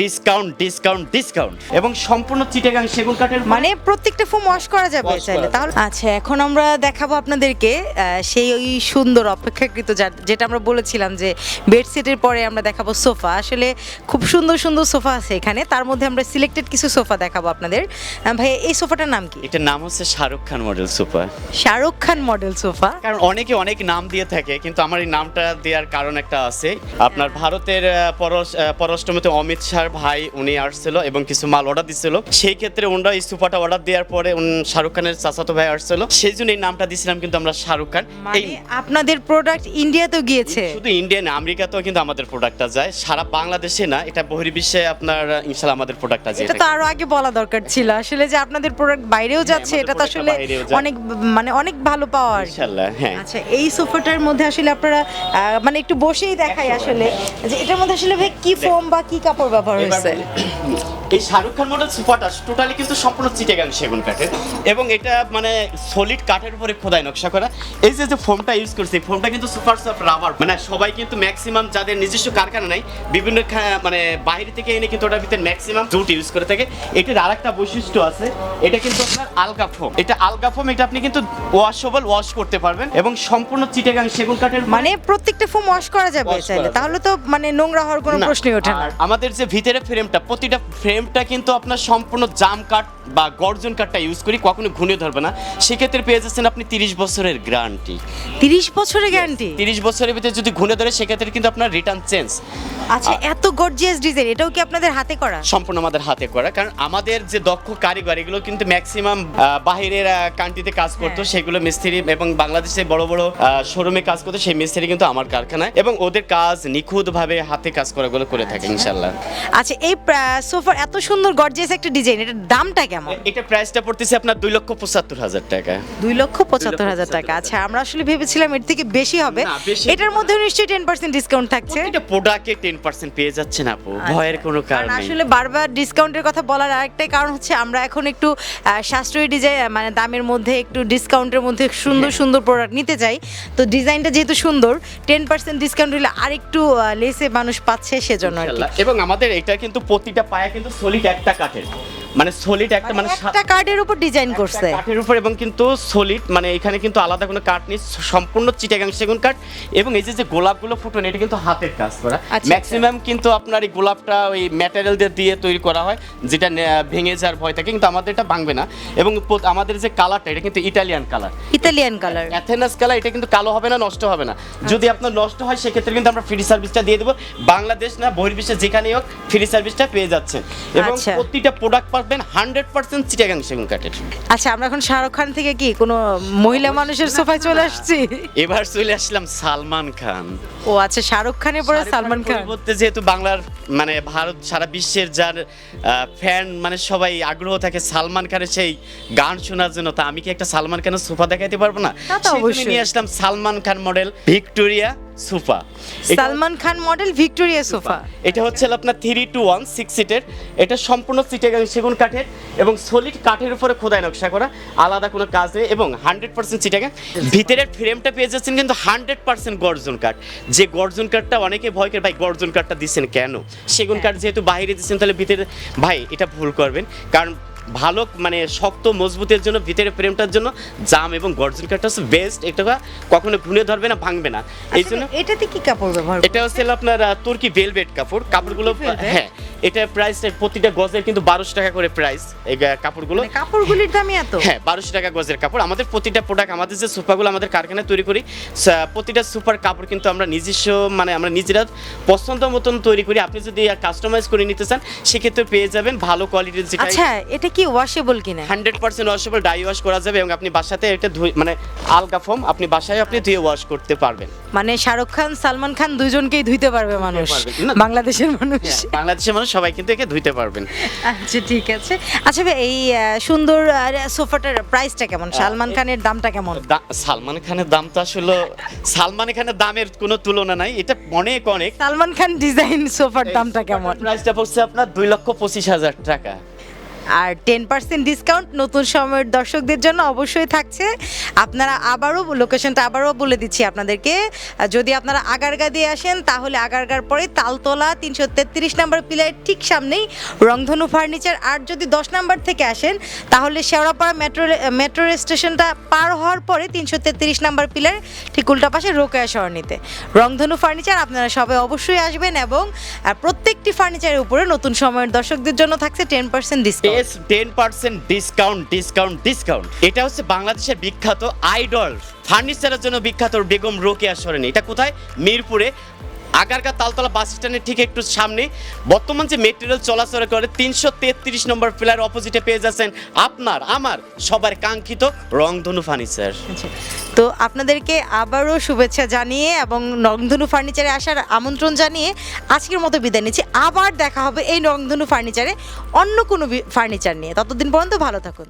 Discount discount discount এবং সম্পূর্ণ চিটাগাং সেগুন কাঠের মানে প্রত্যেকটা ফোম ওয়াশ করা যাবে চাইলে তাহলে আচ্ছা এখন আমরা দেখাবো আপনাদেরকে সেই ওই সুন্দর অপেক্ষাকৃত যেটা আমরা বলেছিলাম যে বেডশিটের পরে আমরা দেখাবো সোফা। আসলে খুব সুন্দর সুন্দর সোফা আছে এখানে। তার মধ্যে আমরা সিলেক্টেড কিছু সোফা দেখাবো আপনাদের। ভাই এই সোফাটার নাম কি? এটার নাম হচ্ছে Shahrukh Khan model super Shahrukh Khan model sofa. কারণ অনেকে অনেক নাম দিয়ে থাকে কিন্তু আমার এই নামটা দেওয়ার কারণ একটা আছে। আপনার ভারতের পররাষ্ট্রমন্ত্রী অমিত শাহর ভাই উনি আসছিল এবং কিছু মাল অর্ডার দিছিল। সেই ক্ষেত্রে ওনারা এই সুপারটা অর্ডার দেওয়ার পরে উন- শাহরুখ খানের চাচাতো ভাই আসছিল। সেই জন্য এই নামটা দিয়েছিলাম কিন্তু আমরা শাহরুখ খান। মানে এই আপনাদের প্রোডাক্ট ইন্ডিয়াতেও গিয়েছে? শুধু ইন্ডিয়ান আমেরিকাতেও কিন্তু আমাদের প্রোডাক্টটা যায়। সারা বাংলাদেশে না এটা বহির্বিশ্বে আপনার আহ, ইনশাল্লাহ আমাদের প্রোডাক্টটা যায় এটা তো আরও আগে বলা দরকার ছিল। আসলে যে আপনাদের প্রোডাক্ট বাইরেও যাচ্ছে এটা তো আসলে অনেক মানে অনেক ভালো পাওয়া কি। হ্যাঁ। আচ্ছা এই সোফাটার মধ্যে আসলে আপনারা মানে একটু বসেই দেখাই আসলে যে এটার মধ্যে আসলে ভাই কি ফোম বা কি কাপড় ব্যবহার এবার হয়েছে বলি, এই শাহরুখ খান মডেল সুপারটা টোটালি কিন্তু সম্পূর্ণ চিটেগাং সেগুন কাঠের। এবং এটা মানে সলিড কাঠের উপরে খোদাই নকশা করা। এই যে যে ফোমটা ইউজ করছে এই ফোমটা কিন্তু সুপার সফট রাবার মানে সবাই কিন্তু ম্যাক্সিমাম যাদের নিজস্ব কারখানা নাই বিভিন্ন মানে বাইরে থেকে এনে কিন্তু ওটার ভিতরে ম্যাক্সিমাম জুট ইউজ করে থাকে। এটার আরেকটা বৈশিষ্ট্য আছে এটা কিন্তু আপনার আলগা ফোম এটা আলগা ফোম এটা আপনি কিন্তু ওয়াশেবল ওয়াশ করতে পারবেন এবং সম্পূর্ণ চিটেগাং সেগুন কাঠের মানে প্রত্যেকটা ফোম ওয়াশ করা যাবে চাইলে। তাহলে তো মানে নোংরা হওয়ার কোনো প্রশ্নই ওঠে না। আর আমাদের যে ভিতরে ফ্রেমটা প্রতিটা ফ্রেমটা কিন্তু আপনার সম্পূর্ণ জাম কাঠ বা গর্জন কাঠটা ইউজ করি কখনো ঘুরে ধরবে না। সেক্ষেত্রে পেয়ে যাচ্ছেন আপনি তিরিশ বছরের গ্যারান্টি তিরিশ বছরের গ্যারান্টি তিরিশ বছরের ভিতরে যদি ঘুরে ধরে সেক্ষেত্রে কিন্তু আপনার রিটার্ন চেঞ্জ আচ্ছা এত গর্জিয়াস ডিজাইন এটাও কি আপনাদের হাতে করা? সম্পূর্ণ আমাদের হাতে করা কারণ আমাদের যে দক্ষ কারিগর এগুলো কিন্তু ম্যাক্সিমাম বাহিরের কান্ট্রিতে কাজ করতো হ্যাঁ। সেগুলো মিস্ত্রি এবং বাংলাদেশে বড় বড় শোরুমে কাজ করতো সেই মিস্ত্রি কিন্তু আমার কারখানায় এবং ওদের কাজ নিখুঁতভাবে হাতে কাজ করাগুলো করে থাকে ইনশাল্লাহ আচ্ছা এই সোফার এত সুন্দর গর্জিয়াস একটা ডিজাইন এটার দামটা কেমন? এটা প্রাইসটা পড়তেছে আপনার দুই লক্ষ পঁচাত্তর হাজার টাকা। দুই লক্ষ পঁচাত্তর হাজার টাকা। আচ্ছা আমরা আসলে ভেবেছিলাম এর থেকে বেশি হবে। এটার মধ্যে নিশ্চয়ই টেন পার্সেন্ট ডিসকাউন্ট থাকছে। প্রতিটা প্রোডাক্টে টেন পার্সেন্ট পেয়ে যাচ্ছেন আপু। ভয়ের কোনো আচ্ছা। কারণ আসলে বারবার ডিসকাউন্টের কথা বলার আরেকটাই কারণ হচ্ছে আমরা এখন একটু সাশ্রয়ী ডিজাইন মানে দামের মধ্যে একটু ডিসকাউন্টের মধ্যে সুন্দর হ্যাঁ। সুন্দর প্রোডাক্ট নিতে চাই। তো ডিজাইনটা যেহেতু সুন্দর টেন পার্সেন্ট ডিসকাউন্ট হলে আরেকটু লেসে মানুষ পাচ্ছে সেজন্য এবং আমাদের এটা কিন্তু প্রতিটা পায়া কিন্তু সলিড একটা কাঠের। মানে সলিড একটা মানে একটা কার্ডের উপর ডিজাইন করছে। কাঠের উপর এবং কিন্তু সলিড মানে এখানে কিন্তু আলাদা কোনো কাঠ নেই সম্পূর্ণ চিটাগাং সেগুন কাঠ এবং এই যে যে গোলাপগুলো ফুটন এটা কিন্তু হাতের কাজ করা। আচ্ছা। ম্যাক্সিমাম কিন্তু আপনার এই গোলাপটা ওই ম্যাটেরিয়াল দিয়ে তৈরি করা হয় যেটা ভেঙে যাওয়ার ভয় থাকে কিন্তু আমাদের এটা ভাঙবে না। এবং আমাদের যে কালারটা এটা কিন্তু ইটালিয়ান কালার ইতালিয়ান কালার অ্যাথেনাস কালার এটা কিন্তু কালো হবে না নষ্ট হবে না। যদি আপনার নষ্ট হয় সেক্ষেত্রে কিন্তু আমরা ফ্রি সার্ভিসটা দিয়ে দেবো। বাংলাদেশ না বহির্বিশ্বে যেখানেই হোক ফ্রি সার্ভিসটা পেয়ে যাচ্ছেন। এবং আচ্ছা। প্রতিটা প্রোডাক্ট পাবেন হান্ড্রেড পার্সেন্ট চিটাগাং সেগুন কাঠের। আচ্ছা আমরা এখন শাহরুখ খান থেকে কি কোনো মহিলা মানুষের সোফায় চলে আসছি? এবার চলে আসলাম সালমান খান। ও আচ্ছা শাহরুখ খানের পরে সালমান খান। পরিবর্তে যেহেতু বাংলার মানে ভারত সারা বিশ্বের যার ফ্যান মানে সবাই আগ্রহ থাকে সালমান খানের সেই গান শোনার জন্য তা আমি কি একটা সালমান খানের সোফা দেখাইতে পারব না। নিয়ে আসলাম Salman Khan model Victoria. Sofa. Salman Khan model Victoria sofa. এটা হচ্ছে আপনার থ্রি টু ওয়ান সিক্স সিটের এটা সম্পূর্ণ চিটেগাং সেগুন কাঠের এবং সলিড কাঠের উপরে খোদাই নকশা করা আলাদা কোনো কাজ নেই এবং হান্ড্রেড পার্সেন্ট চিটেগাং ভিতরের ফ্রেমটা পেয়ে যাচ্ছেন কিন্তু হান্ড্রেড পার্সেন্ট গর্জন কাঠ। যে গর্জন কাঠটা অনেকে ভয় করে ভাই গর্জন কাঠটা দিচ্ছেন কেন? সেগুন কাঠ যেহেতু বাইরে দিচ্ছেন তাহলে ভিতরে ভাই এটা ভুল করবেন। কারণ ভালো মানে শক্ত মজবুতের জন্য ভিতরে প্রেমটার জন্য জাম এবং গর্জন কাঠটা হচ্ছে বেস্ট এটা কখনো ঘুরে ধরবে না ভাঙবে না। এই জন্য আসলে এটাতে কি কাপড় ব্যবহার এটা হচ্ছে আপনার তুর্কি ভেলভেট কাপড়। কাপড়গুলো হ্যাঁ এটা প্রাইস প্রতিটা গজের কিন্তু বারোশো টাকা করে প্রাইস এই কাপড়গুলো। মানে কাপড়গুলির দামই এত। হ্যাঁ বারোশো টাকা গজের কাপড়। আমাদের প্রতিটা প্রোডাক্ট আমাদের যে সোফাগুলো আমাদের কারখানায় তৈরি করি প্রতিটা সুপার কাপড় কিন্তু আমরা নিজস্ব মানে আমরা নিজেরা পছন্দ মতন তৈরি করি। আপনি যদি কাস্টমাইজ করে নিতে চান সেক্ষেত্রে পেয়ে যাবেন ভালো কোয়ালিটির যেটা আচ্ছা এটা কি ওয়াশেবল কিনা? Hundred percent washable dry wash করা যাবে এবং আপনি বাসাতে এটা মানে আলগা ফোম আপনি বাসায় আপনি ধুয়ে ওয়াশ করতে পারবেন। মানে শাহরুখ খান সালমান খান দুইজনকেই ধুইতে পারবে মানুষ। বাংলাদেশের মানুষ। হ্যাঁ, বাংলাদেশের মানুষ সবাই কিন্তু একে ধুইতে পারবেন। আচ্ছা ঠিক আছে। আচ্ছা ভাই এই সুন্দর আর সোফাটার প্রাইসটা কেমন? সালমান খানের দামটা কেমন? সালমান খানের দাম তো আসলে সালমান খানের দামের কোনো তুলনা নাই এটা অনেক অনেক। সালমান খান ডিজাইন সোফার দামটা কেমন? প্রাইসটা পড়ছে আপনার দুই লক্ষ পঁচিশ হাজার টাকা। আর টেন পার্সেন্ট ডিসকাউন্ট নতুন সময়ের দর্শকদের জন্য অবশ্যই থাকছে। আপনারা আবারও লোকেশনটা আবারও বলে দিচ্ছি আপনাদেরকে। যদি আপনারা আগারগা দিয়ে আসেন, তাহলে আগারগার পরে তালতলা তিনশো তেত্রিশ নাম্বার পিলারের ঠিক সামনেই রংধনু ফার্নিচার আর যদি দশ নম্বর থেকে আসেন, তাহলে শেওড়াপাড়া মেট্রো মেট্রো স্টেশনটা পার হওয়ার পরে তিনশো তেত্রিশ নাম্বার পিলার ঠিক উল্টা পাশে রোকেয়া সরণিতে। রংধনু ফার্নিচার আপনারা সবাই অবশ্যই আসবেন এবং প্রত্যেকটি ফার্নিচারের উপরে নতুন সময়ের দর্শকদের জন্য থাকছে টেন পার্সেন্ট ডিসকাউন্ট বেশ ten percent discount discount discount এটা হচ্ছে বাংলাদেশের বিখ্যাত আইডল ফার্নিচারের জন্য বিখ্যাত বেগম রোকেয়া সরেনি। এটা কোথায়? মিরপুরে। আগারগা তালতলা বাস স্ট্যান্ডের ঠিক একটু সামনে বর্তমান যে মেটেরিয়াল চলাচল করে তিনশো তেত্রিশ নম্বর ফ্ল্যার অপোজিটে পেয়ে যাচ্ছেন আপনার আমার সবার কাঙ্ক্ষিত রংধনু ফার্নিচার আচ্ছা, তো আপনাদেরকে আবারও শুভেচ্ছা জানিয়ে এবং রংধনু ফার্নিচারে আসার আমন্ত্রণ জানিয়ে আজকের মতো বিদায় নিচ্ছি। আবার দেখা হবে এই রংধনু ফার্নিচারে অন্য কোনো ফার্নিচার নিয়ে। ততদিন পর্যন্ত ভালো থাকুন।